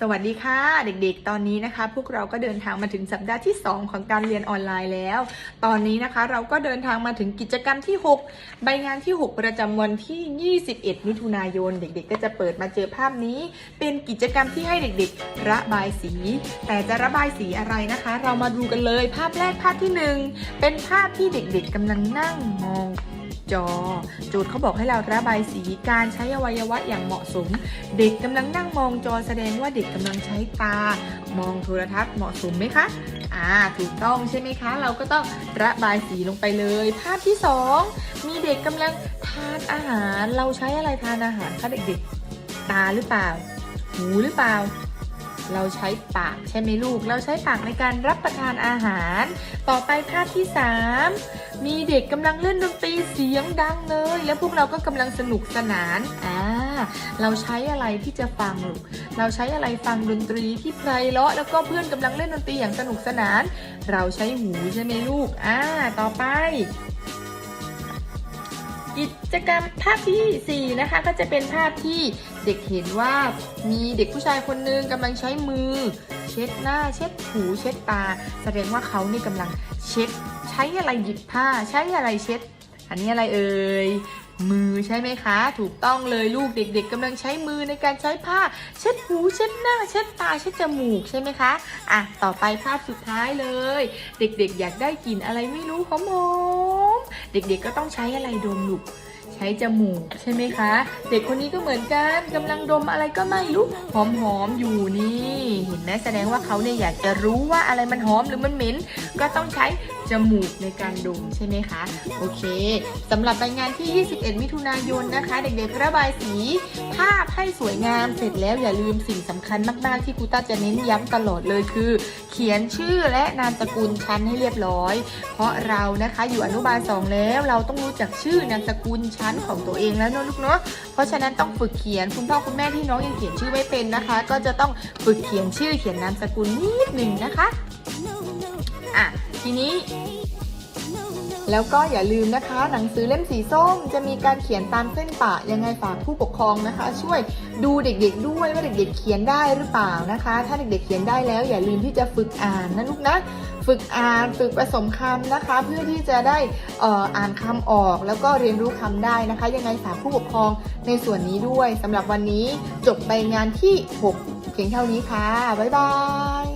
สวัสดีค่ะ เด็กๆ ตอนนี้นะคะ พวกเราก็เดินทางมาถึงสัปดาห์ที่ 2 ของการเรียนออนไลน์แล้ว ตอนนี้นะคะเราก็เดินทางมาถึงกิจกรรมที่ 6 ใบงานที่ 6 ประจำวันที่ 21 มิถุนายน เด็กๆ ก็จะเปิดมาเจอภาพนี้ เป็นกิจกรรมที่ให้เด็กๆ ระบายสี แต่จะระบายสีอะไรนะคะ เรามาดูกันเลยภาพแรกภาพที่หนึ่งเป็นภาพที่เด็กๆกำลังนั่งมอง จอ โจทย์เขาบอกให้เราระบายสีการใช้อวัยวะอย่างเหมาะสม เด็กกำลังนั่งมองจอแสดงว่าเด็กกำลังใช้ตา มองโทรทัศน์เหมาะสมไหมคะอ่าถูกต้องใช่ไหมคะ เราก็ต้องระบายสีลงไปเลย ภาพที่สองมีเด็กกำลังทานอาหาร เราใช้อะไรทานอาหารคะเด็กๆ ตาหรือเปล่า หูหรือเปล่า เราใช้ปากใช่ไหมลูก เราใช้ปากในการรับประทานอาหาร ต่อไปภาพที่สามมีเด็กกำลังเล่นดนตรีเสียงดังเลย แล้วพวกเราก็กำลังสนุกสนานอ่าเราใช้อะไรที่จะฟังลูก เราใช้อะไรฟังดนตรีที่ไพเราะแล้วก็เพื่อนกำลังเล่นดนตรีอย่างสนุกสนาน เราใช้หูใช่ไหมลูกอ่าต่อไป กิจกรรมภาพที่ 4 นะคะ ก็จะเป็นภาพที่เด็กเห็นว่ามีเด็กผู้ชายคนหนึงกำลังใช้มือ เช็ดหน้า เช็ดหูเช็ดตา แสดงว่าเขานี่กำลังเช็ด ใช้อะไรหยิบผ้า ใช้อะไรเช็ด อันนี้อะไรเอ่ย มือใช่ไหมคะ ถูกต้องเลยลูกเด็ก ๆกำลังใช้มือในการใช้ผ้า เช็ดหูเช็ดหน้า เช็ดตาเช็ดจมูกใช่ไหมคะอะต่อไปภาพสุดท้ายเลย เด็กๆ อยากได้กลิ่นอะไรไม่รู้หอมๆเด็กๆก็ต้องใช้อะไรดมลูกใช้จมูกใช่ไหมคะ เด็กคนนี้ก็เหมือนกันกำลังดมอะไรก็ไม่รู้หอมๆอยู่นี่ เห็นไหมแสดงว่าเขาเนี่ยอยากจะรู้ว่าอะไรมันหอมหรือมันเหม็น ก็ต้องใช้จมูกในการดมใช่ไหมคะ โอเคสำหรับรายงานที่ 21 มิถุนายนนะคะ เด็กๆระบายสีภาพให้สวยงามเสร็จแล้วอย่าลืมสิ่งสำคัญมากๆ ที่ครูต้าจะเน้นย้ำตลอดเลยคือ เขียนชื่อและนามสกุลชั้นให้เรียบร้อย เพราะเรานะคะอยู่อนุบาลสองแล้วเราต้องรู้จักชื่อนามสกุลชั้นของตัวเองแล้วเนอะลูกเนาะเพราะฉะนั้นต้องฝึกเขียนคุณพ่อคุณแม่ที่น้องยังเขียนชื่อไม่เป็นนะคะ ก็จะต้องฝึกเขียนชื่อเขียนนามสกุลนิดหนึ่งนะคะอะ ทีนี้ แล้วก็อย่าลืมนะคะ หนังสือเล่มสีส้ม จะมีการเขียนตามเส้นปะยังไงฝากผู้ปกครองนะคะ ช่วยดูเด็กๆด้วยว่าเด็กๆ เขียนได้หรือเปล่านะคะ ถ้าเด็กๆ เขียนได้แล้ว อย่าลืมที่จะฝึกอ่านนะลูกนะฝึกอ่านฝึกผสมคำนะคะ เพื่อที่จะได้อ่ออ่านคำออกแล้วก็เรียนรู้คำได้นะคะ ยังไงฝากผู้ปกครองในส่วนนี้ด้วยสำหรับวันนี้จบใบงานที่ 6 เพียงเท่านี้ค่ะ บ๊ายบาย